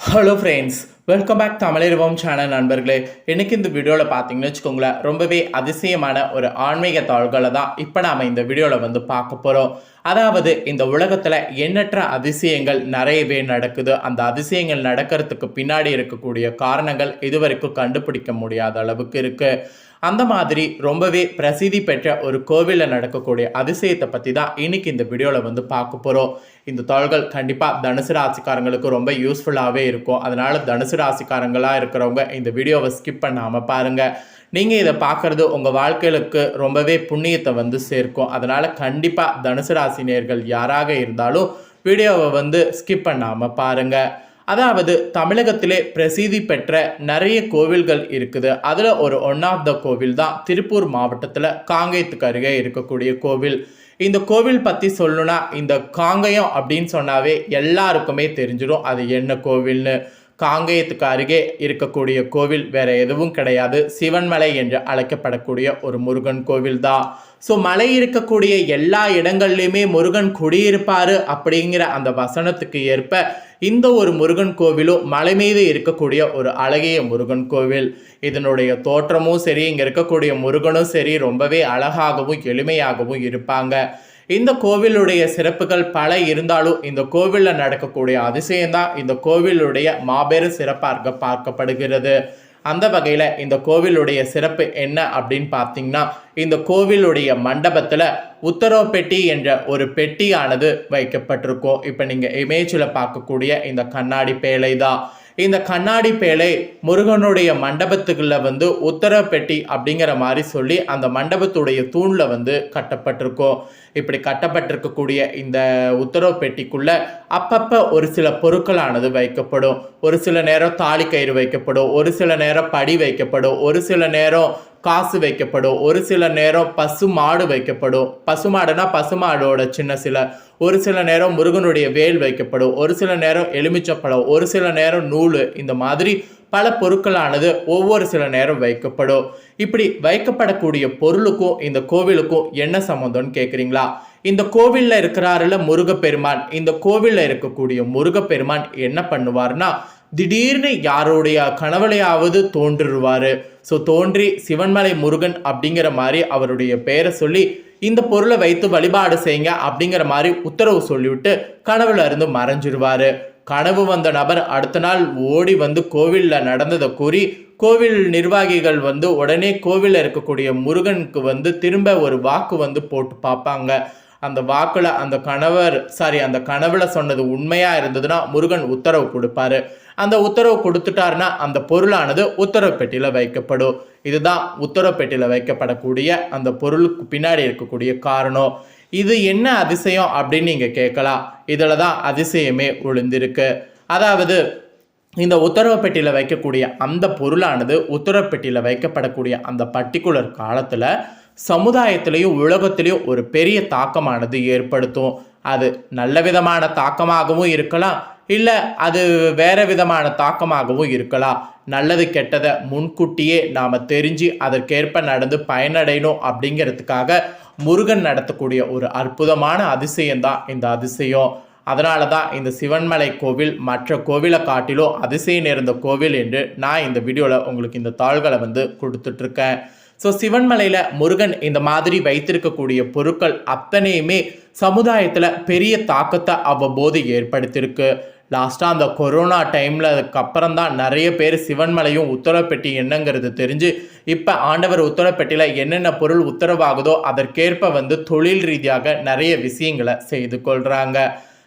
Hello friends welcome back தமிழர்வம் channel நண்பர்களே. எனக்கு இந்த வீடியோவில் பார்த்தீங்கன்னு வச்சுக்கோங்களேன் ரொம்பவே அதிசயமான ஒரு ஆன்மீக தாள்களை தான் இப்போ நாம் இந்த வீடியோவில் வந்து பார்க்க போகிறோம் அதாவது இந்த உலகத்தில் எண்ணற்ற அதிசயங்கள் நிறையவே நடக்குது. அந்த அதிசயங்கள் நடக்கிறதுக்கு பின்னாடி இருக்கக்கூடிய காரணங்கள் இதுவரைக்கும் கண்டுபிடிக்க முடியாத அளவுக்கு இருக்குது அந்த மாதிரி ரொம்பவே பிரசித்தி பெற்ற ஒரு கோவிலில் நடக்கக்கூடிய அதிசயத்தை பற்றி தான் இன்னைக்கு இந்த வீடியோவில் வந்து பார்க்க போகிறோம் இந்த தாள்கள் கண்டிப்பாக தனுசு ராசிக்காரங்களுக்கு ரொம்ப யூஸ்ஃபுல்லாகவே இருக்கும். அதனால் தனுசு ராசிக்காரங்களாக இருக்கிறவங்க இந்த வீடியோவை ஸ்கிப் பண்ணாமல் பாருங்கள் நீங்கள் இதை பார்க்குறது உங்கள் வாழ்க்கைகளுக்கு ரொம்பவே புண்ணியத்தை வந்து சேர்க்கும். அதனால் கண்டிப்பாக தனுசு ராசினியர்கள் யாராக இருந்தாலும் வீடியோவை வந்து ஸ்கிப் பண்ணாமல் பாருங்கள் அதாவது தமிழகத்திலே பிரசித்தி பெற்ற நிறைய கோவில்கள் இருக்குது. அதில் ஒரு ஒன் ஆஃப் த கோவில் தான் திருப்பூர் மாவட்டத்தில் காங்கேயத்துக்கு அருகே இருக்கக்கூடிய கோவில். இந்த கோவில் பற்றி சொல்லணும்னா இந்த காங்கயம் அப்படின்னு சொன்னாவே எல்லாருக்குமே தெரிஞ்சிடும் அது என்ன கோவில்னு. காங்கேயத்துக்கு அருகே இருக்கக்கூடிய கோவில் வேற எதுவும் கிடையாது. சிவன்மலை என்று அழைக்கப்படக்கூடிய ஒரு முருகன் கோவில் தான் ஸோ மலை இருக்கக்கூடிய எல்லா இடங்கள்லையுமே முருகன் குடியிருப்பார் அப்படிங்கிற அந்த வசனத்துக்கு ஏற்ப இந்த ஒரு முருகன் கோவிலும் மலை மீது இருக்கக்கூடிய ஒரு அழகிய முருகன் கோவில். இதனுடைய தோற்றமும் சரி இங்கே இருக்கக்கூடிய முருகனும் சரி ரொம்பவே அழகாகவும் எளிமையாகவும் இருப்பாங்க. இந்த கோவிலுடைய சிறப்புகள் பல இருந்தாலும் இந்த கோவிலில் நடக்கக்கூடிய அதிசயம்தான் இந்த கோவிலுடைய மாபெரும் சிறப்பாக பார்க்கப்படுகிறது. அந்த வகையில் இந்த கோவிலுடைய சிறப்பு என்ன அப்படின்னு பார்த்தீங்கன்னா இந்த கோவிலுடைய மண்டபத்தில் உத்தரவு பெட்டி என்ற ஒரு பெட்டியானது வைக்கப்பட்டிருக்கும். இப்போ நீங்கள் இமேஜில் பார்க்கக்கூடிய இந்த கண்ணாடி பேழை தான் இந்த கண்ணாடி பேழை முருகனுடைய மண்டபத்துக்குள்ள வந்து உத்தர பெட்டி அப்படிங்கிற மாதிரி சொல்லி அந்த மண்டபத்துடைய தூணில் வந்து கட்டப்பட்டிருக்கும். இப்படி கட்டப்பட்டிருக்கக்கூடிய இந்த உத்தரவு பெட்டிக்குள்ள அப்பப்போ ஒரு சில பொருட்களானது வைக்கப்படும். ஒரு சில நேரம் தாலி கயிறு வைக்கப்படும். ஒரு சில நேரம் படி வைக்கப்படும். ஒரு சில நேரம் காசு வைக்கப்படும். ஒரு சில நேரம் பசு மாடு வைக்கப்படும். பசு மாடுனா பசு மாடோட சின்ன சில. ஒரு சில நேரம் முருகனுடைய வேல் வைக்கப்படும். ஒரு சில நேரம் எலுமிச்சப்பழம் ஒரு சில நேரம் நூல். இந்த மாதிரி பல பொருட்களானது ஒவ்வொரு சில நேரம் வைக்கப்படும். இப்படி வைக்கப்படக்கூடிய பொருளுக்கும் இந்த கோவிலுக்கும் என்ன சம்மந்தம்னு கேட்குறீங்களா இந்த கோவிலில் இருக்கிறாருல முருகப்பெருமான். இந்த கோவிலில் இருக்கக்கூடிய முருகப்பெருமான் என்ன பண்ணுவார்னா திடீர்னு யாருடைய கனவுலையாவது தோன்றுருவார். ஸோ தோன்றி சிவன்மலை முருகன் அப்படிங்கிற மாதிரி அவருடைய பெயரை சொல்லி இந்த பொருளை வைத்து வழிபாடு செய்யுங்க அப்படிங்கிற மாதிரி உத்தரவு சொல்லிவிட்டு கனவுல இருந்து மறைஞ்சிருவார். கனவு வந்த நபர் அடுத்த நாள் ஓடி வந்து கோவிலில் நடந்ததை கூறி கோவில் நிர்வாகிகள் வந்து உடனே கோவிலில் இருக்கக்கூடிய முருகனுக்கு வந்து திரும்ப ஒரு வாக்கு வந்து போட்டு பார்ப்பாங்க. அந்த வாக்கில் அந்த கணவர் சாரி அந்த கனவுல சொன்னது உண்மையாக இருந்ததுன்னா முருகன் உத்தரவு கொடுப்பாரு. அந்த உத்தரவு கொடுத்துட்டாருன்னா அந்த பொருளானது உத்தரவு பெட்டியில் வைக்கப்படும். இதுதான் உத்தரவு பெட்டியில் வைக்கப்படக்கூடிய அந்த பொருளுக்கு பின்னாடி இருக்கக்கூடிய காரணம். இது என்ன அதிசயம் அப்படின்னு நீங்கள் கேட்கலாம். இதில் தான் அதிசயமே ஒளிந்திருக்கு. அதாவது இந்த உத்தரவு பெட்டியில் வைக்கக்கூடிய அந்த பொருளானது உத்தரவு பெட்டியில் வைக்கப்படக்கூடிய அந்த பர்டிகுலர் காலத்தில் சமுதாயத்திலையும் உலகத்திலையும் ஒரு பெரிய தாக்கமானது ஏற்படுத்தும். அது நல்ல விதமான தாக்கமாகவும் இருக்கலாம் இல்லை அது வேறு விதமான தாக்கமாகவும் இருக்கலாம். நல்லது கெட்டதை முன்கூட்டியே நாம் தெரிஞ்சு அதற்கேற்ப நடந்து பயனடையணும் அப்படிங்கிறதுக்காக முருகன் நடத்தக்கூடிய ஒரு அற்புதமான அதிசயம்தான் இந்த அதிசயம். அதனால தான் இந்த சிவன்மலை கோவில் மற்ற கோவிலை காட்டிலும் அதிசயம் நேர்ந்த கோவில் என்று நான் இந்த வீடியோவில் உங்களுக்கு இந்த தாள்களை வந்து கொடுத்துட்ருக்கேன் ஸோ சிவன்மலையில் முருகன் இந்த மாதிரி வைத்திருக்கக்கூடிய பொருட்கள் அத்தனையுமே சமுதாயத்தில் பெரிய தாக்கத்தை அவ்வப்போது ஏற்படுத்தியிருக்கு. லாஸ்ட்டாக அந்த கொரோனா டைமில் அதுக்கப்புறம் தான் நிறைய பேர் சிவன்மலையும் உத்தரப்பெட்டி என்னங்கிறது தெரிஞ்சு இப்போ ஆண்டவர் உத்தரப்பெட்டியில் என்னென்ன பொருள் உத்தரவாகுதோ அதற்கேற்ப வந்து தொழில் ரீதியாக நிறைய விஷயங்களை செய்து கொள்கிறாங்க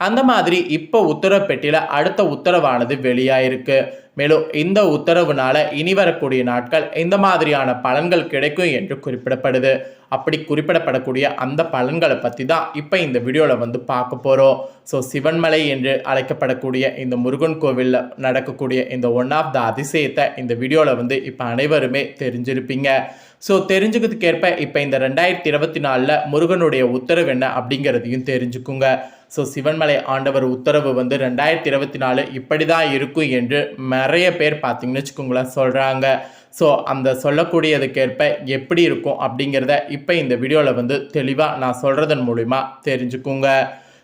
அந்த மாதிரி இப்போ உத்தரப்பெட்டியில் அடுத்த உத்தரவானது வெளியாயிருக்கு. மேலும் இந்த உத்தரவுனால இனி வரக்கூடிய நாட்கள் இந்த மாதிரியான பலன்கள் கிடைக்கும் என்று குறிப்பிடப்படுது. அப்படி குறிப்பிடப்படக்கூடிய அந்த பலன்களை பற்றி தான் இப்போ இந்த வீடியோவில் வந்து பார்க்க போகிறோம் ஸோ சிவன்மலை என்று அழைக்கப்படக்கூடிய இந்த முருகன் கோவிலில் நடக்கக்கூடிய இந்த ஒன் ஆஃப் த அதிசயத்தை இந்த வீடியோவில் வந்து இப்போ அனைவருமே தெரிஞ்சிருப்பீங்க. ஸோ தெரிஞ்சுக்கிறதுக்கேற்ப இப்போ இந்த ரெண்டாயிரத்தி இருபத்தி நாலில் முருகனுடைய உத்தரவு என்ன அப்படிங்கிறதையும் தெரிஞ்சுக்குங்க. ஸோ சிவன்மலை ஆண்டவர் உத்தரவு வந்து ரெண்டாயிரத்தி இருபத்தி நாலு இப்படி தான் இருக்கும் என்று நிறைய பேர் பார்த்தீங்கன்னு வச்சுக்கோங்களேன் சொல்கிறாங்க ஸோ அந்த சொல்லக்கூடியதுக்கேற்ப எப்படி இருக்கும் அப்படிங்கிறத இப்போ இந்த வீடியோவில் வந்து தெளிவாக நான் சொல்கிறதன் மூலிமா தெரிஞ்சுக்குங்க.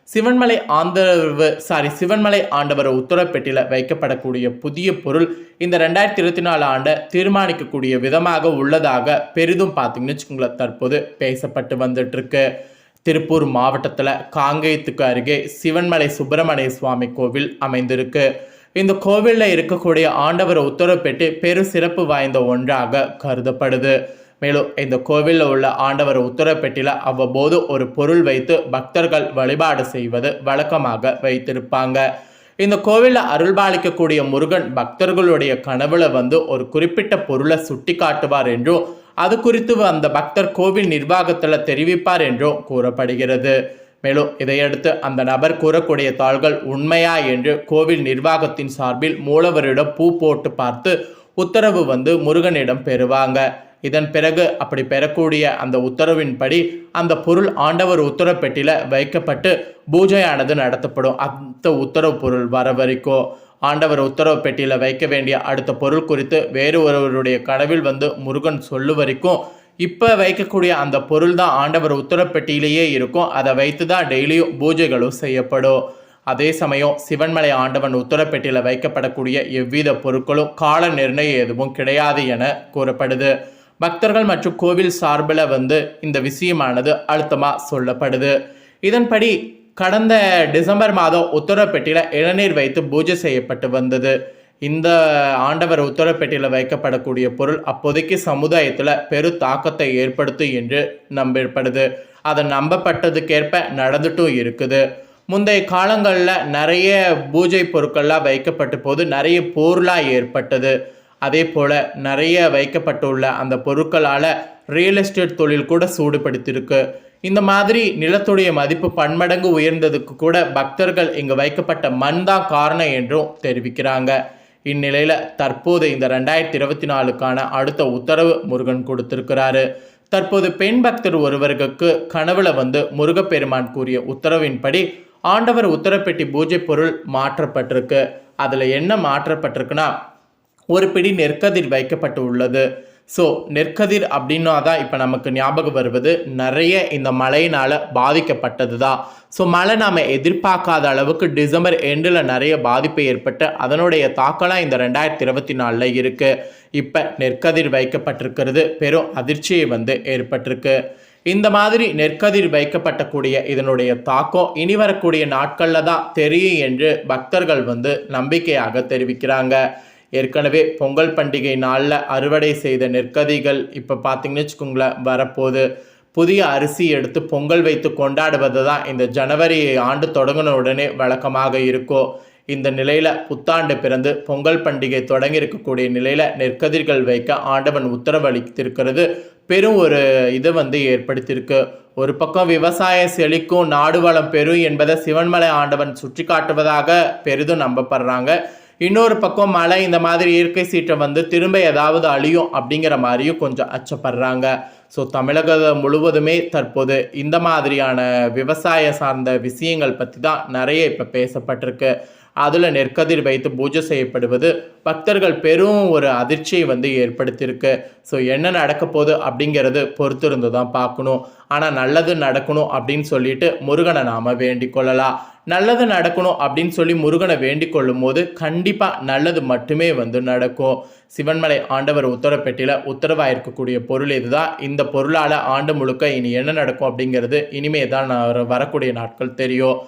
சிவன்மலை ஆந்தரவு சாரி சிவன்மலை ஆண்டவர் உத்தரப்பெட்டியில் வைக்கப்படக்கூடிய புதிய பொருள் இந்த ரெண்டாயிரத்தி இருபத்தி நாலு ஆண்டை தீர்மானிக்கக்கூடிய விதமாக உள்ளதாக பெரிதும் பார்த்தீங்கன்னு வச்சுக்கோங்களேன் தற்போது பேசப்பட்டு வந்துட்டுருக்கு திருப்பூர் மாவட்டத்தில் காங்கேயத்துக்கு அருகே சிவன்மலை சுப்பிரமணிய சுவாமி கோவில் அமைந்திருக்கு. இந்த கோவிலில் இருக்கக்கூடிய ஆண்டவர் பெற்று பெரு சிறப்பு வாய்ந்த ஒன்றாக கருதப்படுது. மேலும் இந்த கோவிலில் உள்ள ஆண்டவர் உத்தரப்பெட்டியில் அவ்வப்போது ஒரு பொருள் வைத்து பக்தர்கள் வழிபாடு செய்வது வழக்கமாக வைத்திருப்பாங்க. இந்த கோவிலில் அருள்பாலிக்கக்கூடிய முருகன் பக்தர்களுடைய கனவுல வந்து ஒரு குறிப்பிட்ட பொருளை சுட்டி காட்டுவார் என்றும் அது குறித்து அந்த பக்தர் கோவில் நிர்வாகத்தில் தெரிவிப்பார் என்றும் கூறப்படுகிறது. மேலும் இதையடுத்து அந்த நபர் கூறக்கூடிய தாள்கள் உண்மையா என்று கோவில் நிர்வாகத்தின் சார்பில் மூலவரிடம் பூ போட்டு பார்த்து உத்தரவு வந்து முருகனிடம் பெறுவாங்க. இதன் பிறகு அப்படி பெறக்கூடிய அந்த உத்தரவின்படி அந்த பொருள் ஆண்டவர் உத்தரப்பெட்டியில் வைக்கப்பட்டு பூஜையானது நடத்தப்படும். அந்த உத்தரவு பொருள் வர வரைக்கும் ஆண்டவர் உத்தரவு பெட்டியில் வைக்க வேண்டிய அடுத்த பொருள் குறித்து வேறு ஒருவருடைய கனவில் வந்து முருகன் சொல்லு வரைக்கும் இப்போ வைக்கக்கூடிய அந்த பொருள் தான் ஆண்டவர் உத்தரப்பெட்டியிலேயே இருக்கும். அதை வைத்து தான் டெய்லியும் பூஜைகளும் செய்யப்படும். அதே சமயம் சிவன்மலை ஆண்டவன் உத்தரப்பெட்டியில் வைக்கப்படக்கூடிய எவ்வித பொருட்களும் கால நிர்ணயம் எதுவும் கிடையாது என கூறப்படுது. பக்தர்கள் மற்றும் கோவில் சார்பில் வந்து இந்த விஷயமானது அழுத்தமாக சொல்லப்படுது. இதன்படி கடந்த டிசம்பர் மாதம் உத்தரப்பெட்டியில் இளநீர் வைத்து பூஜை செய்யப்பட்டு வந்தது. இந்த ஆண்டவர் உத்தரப்பெட்டியில் வைக்கப்படக்கூடிய பொருள் அப்போதைக்கு சமுதாயத்தில் பெரு தாக்கத்தை ஏற்படுத்தும் என்று நம்பப்படுது. அதை நம்பப்பட்டதுக்கேற்ப நடந்துட்டும் இருக்குது. முந்தைய காலங்களில் நிறைய பூஜை பொருட்கள்லாம் வைக்கப்பட்ட போது நிறைய போர்லாம் ஏற்பட்டது. அதே போல் நிறைய வைக்கப்பட்டுள்ள அந்த பொருட்களால் ரியல் எஸ்டேட் தொழில் கூட சூடுபடுத்தியிருக்கு. இந்த மாதிரி நிலத்துடைய மதிப்பு பன்மடங்கு உயர்ந்ததுக்கு கூட பக்தர்கள் இங்கு வைக்கப்பட்ட மண் தான் காரணம் என்றும் தெரிவிக்கிறாங்க. இந்நிலையில் தற்போது இந்த ரெண்டாயிரத்தி இருபத்தி நாலுக்கான அடுத்த உத்தரவு முருகன் கொடுத்திருக்கிறாரு. தற்போது பெண் பக்தர் ஒருவருக்கு கனவுல வந்து முருகப்பெருமான் கூறிய உத்தரவின்படி ஆண்டவர் உத்தரப்பெட்டி பூஜை பொருள் மாற்றப்பட்டிருக்கு. அதில் என்ன மாற்றப்பட்டிருக்குன்னா ஒரு பிடி நெற்கதிர் வைக்கப்பட்டு உள்ளது. ஸோ நெற்கதிர் அப்படின்னா தான் இப்போ நமக்கு ஞாபகம் வருவது. நிறைய இந்த மழையினால் பாதிக்கப்பட்டது தான் ஸோ மழை நாம் எதிர்பார்க்காத அளவுக்கு டிசம்பர் எண்டில் நிறைய பாதிப்பு ஏற்பட்டு அதனுடைய தாக்கம்லாம் இந்த ரெண்டாயிரத்தி இருபத்தி நாலில் இருக்குது இப்போ நெற்கதிர் வைக்கப்பட்டிருக்கிறது பெரும் அதிர்ச்சியை வந்து ஏற்பட்டிருக்கு. இந்த மாதிரி நெற்கதிர் வைக்கப்பட்டக்கூடிய இதனுடைய தாக்கம் இனி வரக்கூடிய நாட்களில் தான் தெரியும் என்று பக்தர்கள் வந்து நம்பிக்கையாக தெரிவிக்கிறாங்க. ஏற்கனவே பொங்கல் பண்டிகை நாளில் அறுவடை செய்த நெற்கதிகள் இப்போ பார்த்தீங்கன்னு வச்சுக்கோங்களேன் வரப்போகுது. புதிய அரிசி எடுத்து பொங்கல் வைத்து கொண்டாடுவது தான் இந்த ஜனவரி ஆண்டு தொடங்கின உடனே வழக்கமாக இருக்கும் இந்த நிலையில் புத்தாண்டு பிறந்து பொங்கல் பண்டிகை தொடங்கி இருக்கக்கூடிய நிலையில் நெற்கதிர்கள் வைக்க ஆண்டவன் உத்தரவளித்திருக்கிறது. பெரும் ஒரு இதை வந்து ஏற்படுத்தியிருக்கு. ஒரு பக்கம் விவசாய செழிக்கும் நாடு வளம் பெறும் என்பதை சிவன்மலை ஆண்டவன் சுட்டி காட்டுவதாக பெரிதும் நம்பப்படுறாங்க. இன்னொரு பக்கம் மழை இந்த மாதிரி இயற்கை சீற்றம் வந்து திரும்ப ஏதாவது அழியும் அப்படிங்கிற மாதிரியும் கொஞ்சம் அச்சப்படுறாங்க. ஸோ தமிழகம் முழுவதுமே தற்போது இந்த மாதிரியான விவசாய சார்ந்த விஷயங்கள் பற்றி தான் நிறைய இப்போ பேசப்பட்டிருக்கு. அதில் நெற்கதிர் வைத்து பூஜை செய்யப்படுவது பக்தர்கள் பெரும் ஒரு அதிர்ச்சியை வந்து ஏற்படுத்தியிருக்கு. ஸோ என்ன நடக்க போகுது அப்படிங்கிறது பொறுத்திருந்து தான் பார்க்கணும். ஆனால் நல்லது நடக்கணும் அப்படின்னு சொல்லிட்டு முருகனை நாம் வேண்டிக் கொள்ளலாம். நல்லது நடக்கணும் அப்படின்னு சொல்லி முருகனை வேண்டிக் கொள்ளும் போது கண்டிப்பாக நல்லது மட்டுமே வந்து நடக்கும். சிவன்மலை ஆண்டவர் உத்தரப்பெட்டியில் உத்தரவாக இருக்கக்கூடிய பொருள் இதுதான் இந்த பொருளால் ஆண்டு முழுக்க இனி என்ன நடக்கும் அப்படிங்கிறது இனிமே தான் நான் வரக்கூடிய நாட்கள் தெரியும்.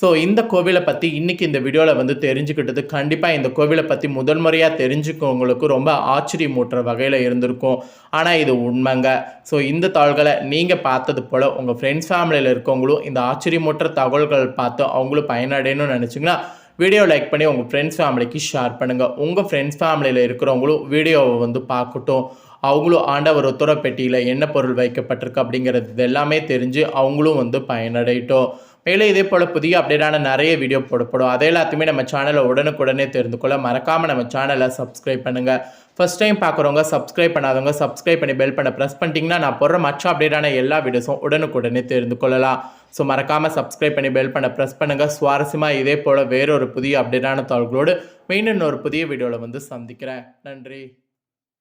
ஸோ இந்த கோவிலை பற்றி இன்றைக்கி இந்த வீடியோவில் வந்து தெரிஞ்சுக்கிட்டது கண்டிப்பாக இந்த கோவிலை பற்றி முதல் முறையாக தெரிஞ்சுக்கவங்களுக்கு ரொம்ப ஆச்சரியமூட்டுற வகையில் இருந்திருக்கும். ஆனால் இது உண்மைங்க. ஸோ இந்த தாள்களை நீங்கள் பார்த்தது போல் உங்கள் ஃப்ரெண்ட்ஸ் ஃபேமிலியில் இருக்கவங்களும் இந்த ஆச்சரியமூட்டுற தகவல்கள் பார்த்து அவங்களும் பயனடையணும்னு நினச்சிங்கன்னா வீடியோ லைக் பண்ணி உங்கள் ஃப்ரெண்ட்ஸ் ஃபேமிலிக்கு ஷேர் பண்ணுங்கள் உங்கள் ஃப்ரெண்ட்ஸ் ஃபேமிலியில் இருக்கிறவங்களும் வீடியோவை வந்து பார்க்கட்டும். அவங்களும் ஆண்டவர் உத்தரவு பெட்டியில் என்ன பொருள் வைக்கப்பட்டிருக்கு அப்படிங்கிறது இது எல்லாமே தெரிஞ்சு அவங்களும் வந்து பயனடையட்டும். மேலே இதே போல் புதிய அப்டேட்டான நிறைய வீடியோ போடப்படும் அதை எல்லாத்தையுமே நம்ம சேனலை உடனுக்குடனே தெரிந்து கொள்ள மறக்காமல் நம்ம சேனலை சப்ஸ்கிரைப் பண்ணுங்கள் ஃபஸ்ட் டைம் பார்க்குறவங்க சப்ஸ்கிரைப் பண்ணாதவங்க சப்ஸ்கிரைப் பண்ணி பெல் பண்ண ப்ரெஸ் பண்ணிட்டீங்கன்னா நான் போடுற மற்ற அப்டேட்டான எல்லா வீடியோஸும் உடனுக்குடனே தெரிந்து கொள்ளலாம் ஸோ மறக்காமல் சப்ஸ்கிரைப் பண்ணி பெல் பண்ண ப்ரெஸ் பண்ணுங்கள் சுவாரஸ்யமாக இதே போல் வேறொரு புதிய அப்டேட்டான தாள்களோடு மீண்டும் ஒரு புதிய வீடியோவில் வந்து சந்திக்கிறேன். நன்றி.